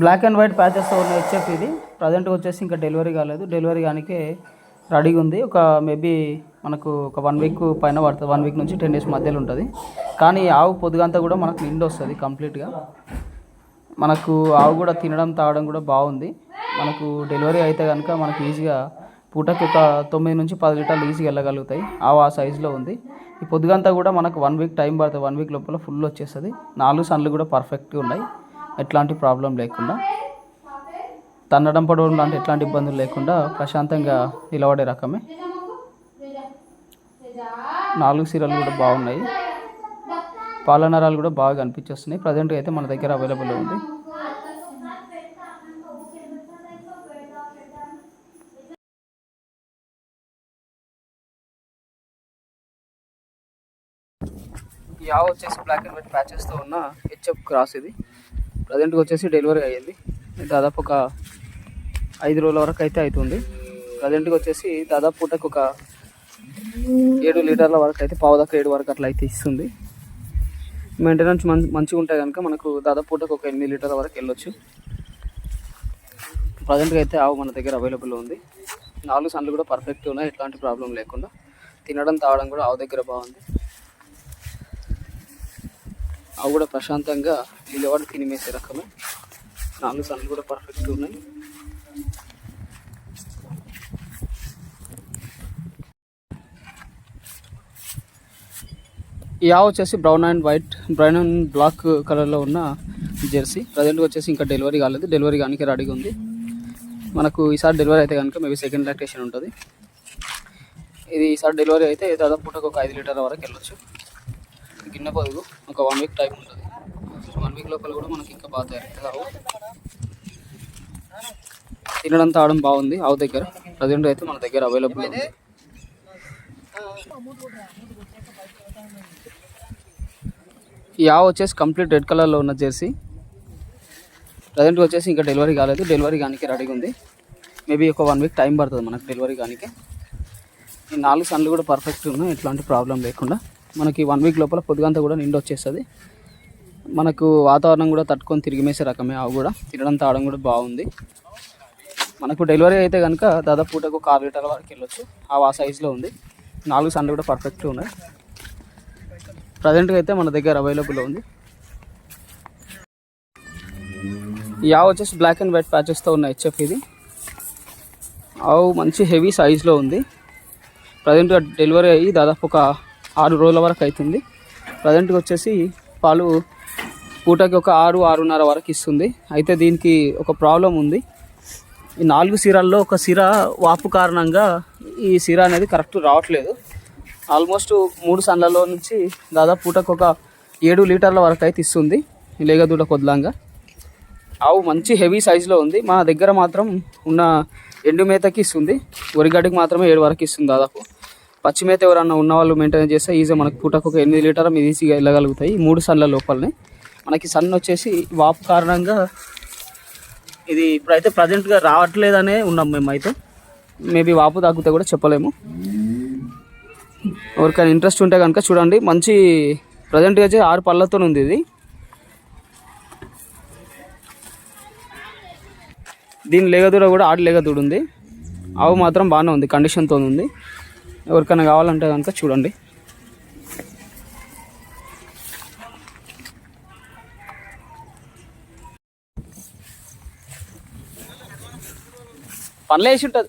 Black and white ప్యాచెస్తో ఉన్న HF ఇది. ప్రజెంట్గా వచ్చేసి ఇంకా డెలివరీ కాలేదు. డెలివరీ కానికే రెడీగా ఉంది. ఒక మేబీ మనకు ఒక వన్ వీక్ పైన పడుతుంది. వన్ వీక్ నుంచి టెన్ డేస్ మధ్యలో ఉంటుంది. కానీ ఆవు పొద్దుగంతా కూడా మనకు నిండు వస్తుంది కంప్లీట్గా మనకు ఆవు కూడా తినడం తాగడం కూడా బాగుంది. మనకు డెలివరీ అయితే కనుక మనకు ఈజీగా పూటకి ఒక తొమ్మిది నుంచి పది లీటర్లు ఈజీగా వెళ్ళగలుగుతాయి. ఆవు ఆ సైజులో ఉంది. ఈ పొద్దుగంతా కూడా మనకు వన్ వీక్ టైం పడుతుంది. వన్ వీక్ లోపల ఫుల్ వచ్చేస్తుంది. నాలుగు సన్లు కూడా పర్ఫెక్ట్గా ఉన్నాయి. ఎట్లాంటి ప్రాబ్లం లేకుండా తన్నడం పడవడం లాంటి ఎట్లాంటి ఇబ్బందులు లేకుండా ప్రశాంతంగా నిలబడే రకమే. నాలుగు సీరలు కూడా బాగున్నాయి. పాలనరాలు కూడా బాగా కనిపించేస్తున్నాయి. ప్రజెంట్గా అయితే మన దగ్గర అవైలబుల్ ఉంది. ఈ వచ్చేసి బ్లాక్ అండ్ వైట్ ప్యాచెస్తో ఉన్న హెచ్ఎఫ్ క్రాస్ ఇది. ప్రజెంట్గా వచ్చేసి డెలివరీ అయ్యింది. దాదాపు ఒక ఐదు రోజుల వరకు అయితే అవుతుంది. ప్రజెంట్గా వచ్చేసి దాదాపు పూటకు ఒక ఏడు లీటర్ల వరకు అయితే పావు దాకా ఏడు వరకు అట్లా అయితే ఇస్తుంది. మెయింటెనెన్స్ మం మంచిగా ఉంటే కనుక మనకు దాదాపు పూటకు ఒక ఎనిమిది లీటర్ల వరకు వెళ్ళొచ్చు. ప్రజెంట్గా అయితే ఆవు మన దగ్గర అవైలబుల్ ఉంది. నాలుగు సన్లు కూడా పర్ఫెక్ట్ ఉన్నాయి. ఎట్లాంటి ప్రాబ్లం లేకుండా తినడం తాగడం కూడా ఆవు దగ్గర బాగుంది. అవి కూడా ప్రశాంతంగా నిలబడి తినిమేసే రకమే. నాలుగు సన్లు కూడా పర్ఫెక్ట్ ఉన్నాయి. ఈ ఆవు వచ్చేసి brown and white brown and black కలర్లో ఉన్న జెర్సీ. ప్రజెంట్గా వచ్చేసి ఇంకా డెలివరీ కాలేదు. డెలివరీ కానీ రెడీగా ఉంది. మనకు ఈసారి డెలివరీ అయితే కనుక మేబీ సెకండ్ లాక్టేషన్ ఉంటుంది. ఇది ఈసారి డెలివరీ అయితే దాదాపు పూట ఒక ఐదు లీటర్ల వరకు వెళ్ళొచ్చు. గిన్నె పదుగు ఒక వన్ వీక్ టైం ఉంటుంది. వన్ వీక్ లోపల కూడా మనకి ఇంకా బాగా తయారవుతుంది ఆవు తినడం తాగడం బాగుంది. ఆవు దగ్గర. ప్రజెంట్ అయితే మన దగ్గర అవైలబుల్ ఉంది. ఈ ఆవు వచ్చేసి కంప్లీట్ రెడ్ కలర్లో ఉన్న జెర్సీ ప్రజెంట్ వచ్చేసి ఇంకా డెలివరీ కాలేదు. డెలివరీ కానికి రెడీగా ఉంది. మేబీ ఒక వన్ వీక్ టైం పడుతుంది మనకు డెలివరీ కానికి. ఈ నాలుగు సన్లు కూడా పర్ఫెక్ట్ ఉన్నాయి. ఎట్లాంటి ప్రాబ్లం లేకుండా. మనకి వన్ వీక్ లోపల పొద్దుగంతా కూడా నిండి వచ్చేస్తుంది. మనకు వాతావరణం కూడా తట్టుకొని తిరిగిమేసే రకమే ఆవు కూడా. తినడం తాగడం కూడా బాగుంది. మనకు డెలివరీ అయితే కనుక దాదాపు పూటకు ఒక ఆరు లీటర్ల వరకు వెళ్ళొచ్చు. ఆ సైజులో ఉంది. నాలుగు సన్లు కూడా పర్ఫెక్ట్గా ఉన్నాయి. ప్రజెంట్గా అయితే మన దగ్గర అవైలబుల్ ఉంది. ఈ ఆవు వచ్చేసి బ్లాక్ అండ్ వైట్ ప్యాచెస్తో ఉన్న హెచ్ఎఫ్ ఇది. ఆవు మంచి హెవీ సైజులో ఉంది. ప్రజెంట్గా డెలివరీ అయ్యి దాదాపు ఒక ఆరు రోజుల వరకు అవుతుంది. ప్రజెంట్గా వచ్చేసి పాలు పూటకి ఒక ఆరు ఆరున్నర వరకు ఇస్తుంది. అయితే దీనికి ఒక ప్రాబ్లం ఉంది. ఈ నాలుగు సిరాల్లో ఒక సిర వాపు కారణంగా ఈ సిర అనేది కరెక్ట్ రావట్లేదు. ఆల్మోస్ట్ మూడు సన్లలో నుంచి దాదాపు పూటకు ఒక ఏడు లీటర్ల వరకు అయితే ఇస్తుంది. లేగదూడ కొద్దిలాగా. ఆవు మంచి హెవీ సైజులో ఉంది. మా దగ్గర మాత్రం ఉన్న ఎండు మేతకి ఇస్తుంది. వరిగడ్డికి మాత్రమే ఏడు వరకు ఇస్తుంది దాదాపు. పచ్చి ఎవరన్నా ఉన్న వాళ్ళు మెయింటైన్ చేస్తే ఈజీ మనకు పూటకు ఒక ఎనిమిది లీటర్ మీద ఈజీగా వెళ్ళగలుగుతాయి. మూడు సన్ల లోపలనే. మనకి సన్ వచ్చేసి వాపు కారణంగా ఇది ఇప్పుడైతే ప్రజెంట్గా రావట్లేదనే ఉన్నాం మేమైతే. మేబీ వాపు తగ్గితే కూడా చెప్పలేము. ఎవరికైనా ఇంట్రెస్ట్ ఉంటే కనుక చూడండి. మంచి ప్రజెంట్గా అయితే ఆరు పళ్ళతో ఉంది ఇది. దీని లేగదూడ కూడా ఆడి లేగదూడ ఉంది. ఆవు మాత్రం బాగానే ఉంది కండిషన్తో ఉంది. ఎవరికైనా కావాలంటే కనుక చూడండి. పనులు వేసి ఉంటుంది.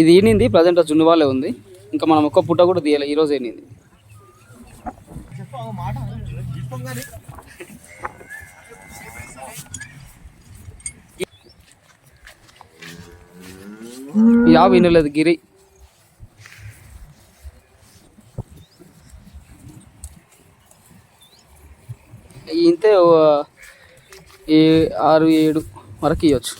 ఇది ఈనింది ప్రజెంట్ జున్నువాలే ఉంది. ఇంకా మనం ఒక్క పుట్ట కూడా తీయాలి ఈరోజు ఏనింది. యా వినలేదు గిరి. ఇంతే ఓ- ఈ ఆరు ఏడు వరకు ఇవ్వచ్చు